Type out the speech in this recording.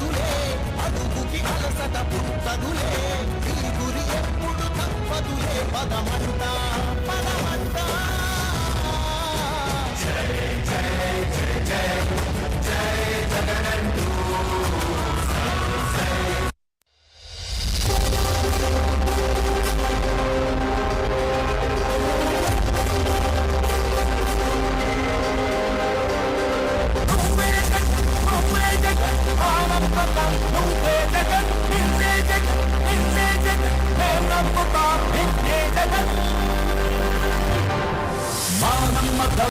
కట్టదులే అడుగుకి అలసట పుట్టదులే ఈ గురి ఎప్పుడు తప్పదులే పదమంతా పదమంట